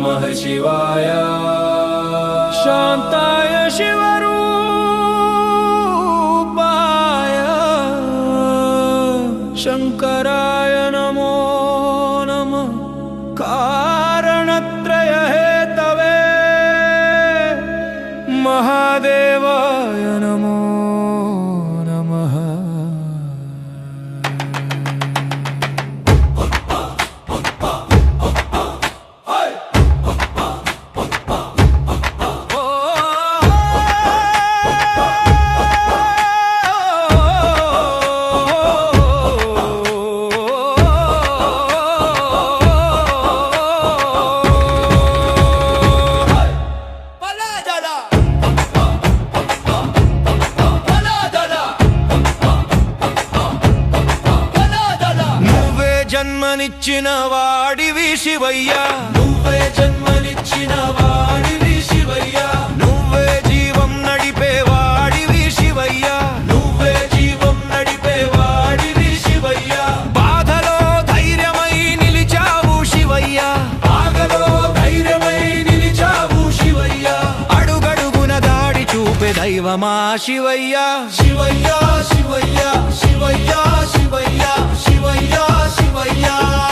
नमः शिवाय। शान्ताय शिवरूपाय। शङ्कराय नमो नमः। कारणत्रय हेतवे महादेवाय नमो జన్మనిచ్చిన వాడివి శివయ్యా నువ్వే జన్మనిచ్చిన వాడివి శివయ్యా నువ్వే జీవం నడిపే వాడివి శివయ్యా నువ్వే జీవం నడిపే వాడివి శివయ్యా బాధలో ధైర్యమై నిలిచావు శివయ్యా. బాధలో ధైర్యమై నిలిచావు శివయ్యా. అడుగడుగున దాడి చూపే దైవమా శివయ్యా శివయ్యా శివయ్యా శివయ్యా. శివయ్యా శివయ్యా శివయ్యా.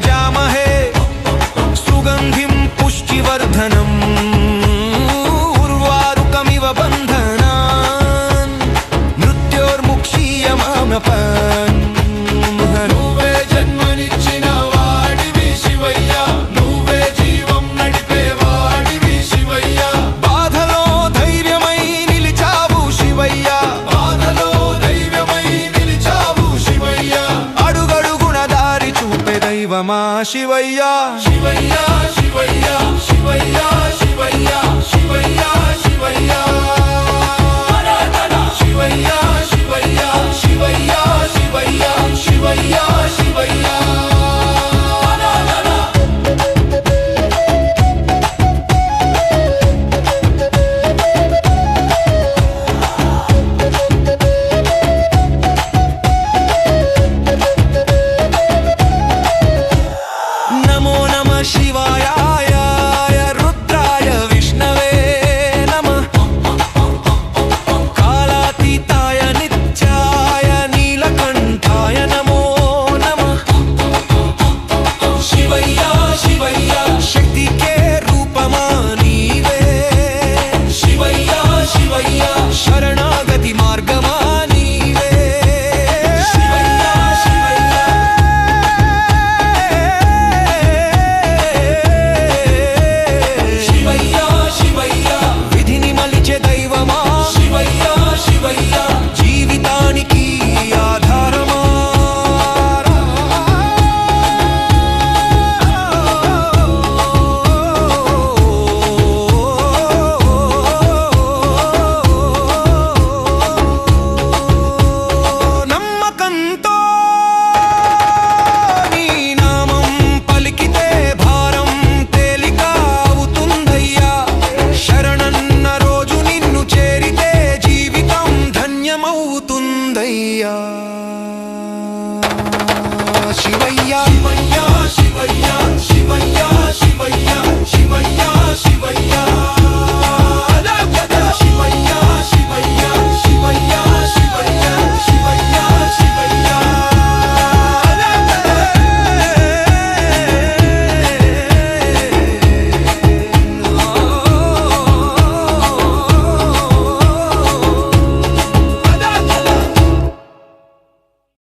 llama శివమా శివయ్యా శివయ్యా శివయ్యా శివయ్యా శివయ్యా శివయ్యా శివయ్యా. சிவையா. சிவையா சிவையா சிவையா சிவையா சிவையா சிவையா.